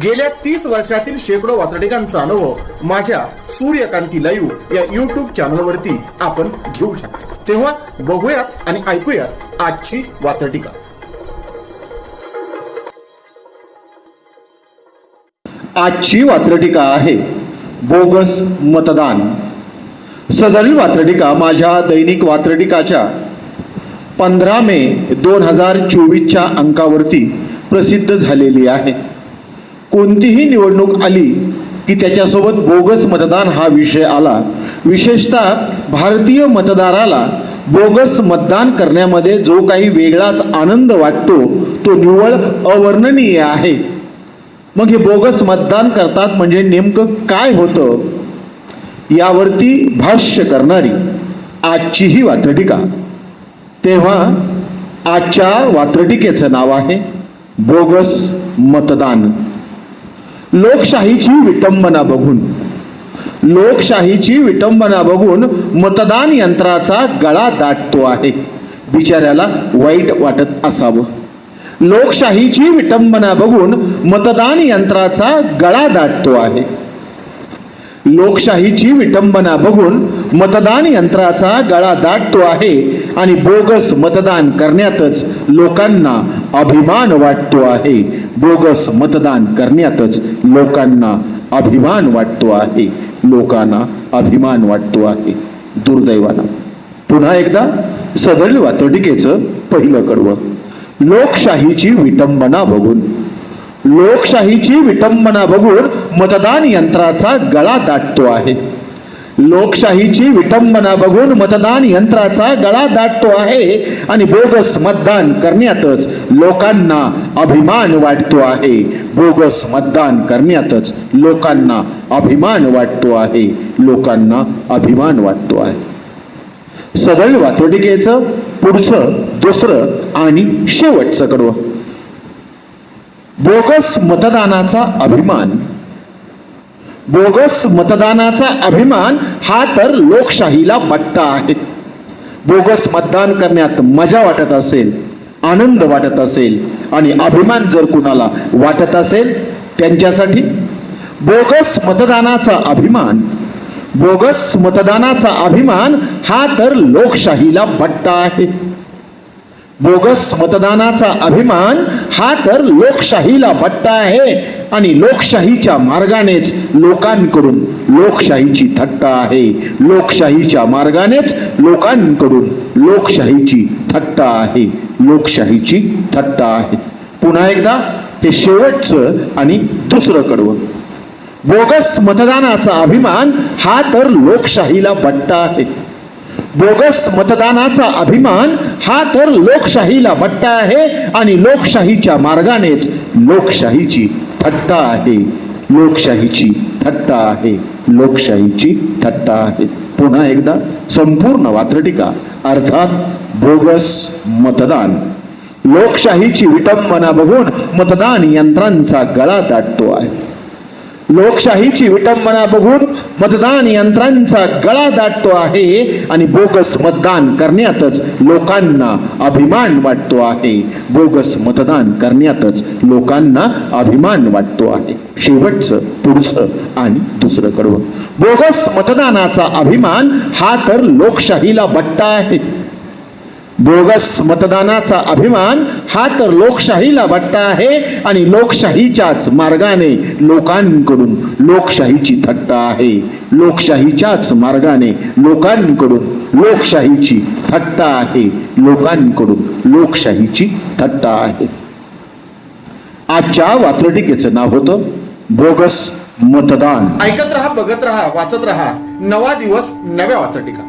गेल्या तीस वर्षातील शेकडो वातडिकांचा अनुभव माझ्या सूर्यकांती लाईव्ह या युट्यूब चॅनलवरती आपण घेऊ शकतो. तेव्हा बघूयात आणि ऐकूयात आजची वातडिका आजची वात्रटिका आहे बोगस मतदान. सदरील वात्रटिका माझ्या दैनिक वात्रटिकाच्या पंधरा मे दोन हजार चोवीसच्या अंकावरती प्रसिद्ध झालेली आहे. कोणतीही निवडणूक आली की त्याच्यासोबत बोगस मतदान हा विषय आला. विशेषतः भारतीय मतदाराला बोगस मतदान करण्यामध्ये जो काही वेगळाच आनंद वाटतो तो निव्वळ अवर्णनीय आहे. मग हे बोगस मतदान करतात म्हणजे नेमकं काय होतं? यावरती भाष्य करणारी आजची ही वात्रटिका. तेव्हा आजच्या वात्रटिकेचं नाव आहे बोगस मतदान. लोकशाहीची विटंबना बघून लोकशाहीची विटंबना बघून मतदान यंत्राचा गळा दाटतो आहे. बिचाऱ्याला वाईट वाटत असावं. लोकशाहीची विटंबना बघून मतदान यंत्राचा गळा दाटतो आहे. लोकशाहीची विटंबना बघून मतदान यंत्राचा गळा दाटतो आहे आणि बोगस मतदान करण्यातच लोकांना अभिमान वाटतो आहे. बोगस मतदान करण्यातच लोकांना अभिमान वाटतो आहे. लोकांना अभिमान वाटतो आहे. दुर्दैवानं. पुन्हा एकदा सदरील वातोटिकेचं पहिलं कडवं. लोकशाहीची विटंबना बघून लोकशाहीची विटंबना बघून मतदान यंत्राचा गळा दाटतो आहे. लोकशाहीची विटंबना बघून मतदान यंत्राचा गळा दाटतो आहे आणि बोगस मतदान करण्यातच लोकांना अभिमान वाटतो आहे. बोगस मतदान करण्यातच लोकांना अभिमान वाटतो आहे. लोकांना अभिमान वाटतो आहे. सदैव वातोटिकेचं पुढचं दुसरं आणि शेवटचं कडवं. बोगस मतदानाचा अभिमान. बोगस मतदानाचा अभिमान हा तर लोकशाहीला बट्टा आहे. बोगस मतदान करण्यात मजा वाटत असेल आनंद वाटत असेल आणि अभिमान जर कुणाला वाटत असेल त्यांच्यासाठी बोगस मतदानाचा अभिमान बोगस मतदानाचा अभिमान हा तर लोकशाहीला बट्टा आहे. बोगस मतदानाचा अभिमान हा तर लोकशाहीला बट्टा आहे आणि लोकशाहीच्या मार्गानेच लोकांकडून लोकशाहीची थट्टा आहे. लोकशाहीच्या मार्गानेच लोकांकडून लोकशाहीची थट्टा आहे. लोकशाहीची थट्टा आहे. पुन्हा एकदा हे शेवटचं आणि दुसरं कडवं. बोगस मतदानाचा अभिमान हा तर लोकशाहीला बट्टा आहे. बोगस मतदानाचा अभिमान हा तर लोकशाहीला बट्टा आहे आणि लोकशाहीच्या मार्गानेच लोकशाहीची थट्टा आहे. लोकशाहीची थट्टा आहे. लोकशाहीची थट्टा आहे. पुन्हा एकदा संपूर्ण वात्रटिका अर्थात बोगस मतदान. लोकशाहीची विटंबना बघून मतदान यंत्रांचा गळा दाटतो आहे. लोकशाहीची विटंबना बघून मतदान यंत्रांचा गळा दाटतो आहे आणि बोगस मतदान करण्यातच लोकांना अभिमान वाटतो आहे. बोगस मतदान करण्यातच लोकांना अभिमान वाटतो आहे. शेवटचं पुढचं आणि दुसरं कडवं. बोगस मतदानाचा अभिमान हा तर लोकशाहीला बट्टा आहे. बोगस मतदानाचा अभिमान हा तर लोकशाहीला बट्टा आहे आणि लोकशाहीच्याच मार्गाने लोकांकडून लोकशाहीची थट्टा आहे. लोकशाहीच्याच मार्गाने लोकांकडून लोकशाहीची थट्टा आहे. लोकांकडून लोकशाहीची थट्टा आहे. आजच्या वात्रटिकेचं नाव होतं बोगस मतदान. ऐकत रहा बघत रहा वाचत रहा. नवा दिवस नव्या वाचटिका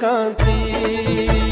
कांती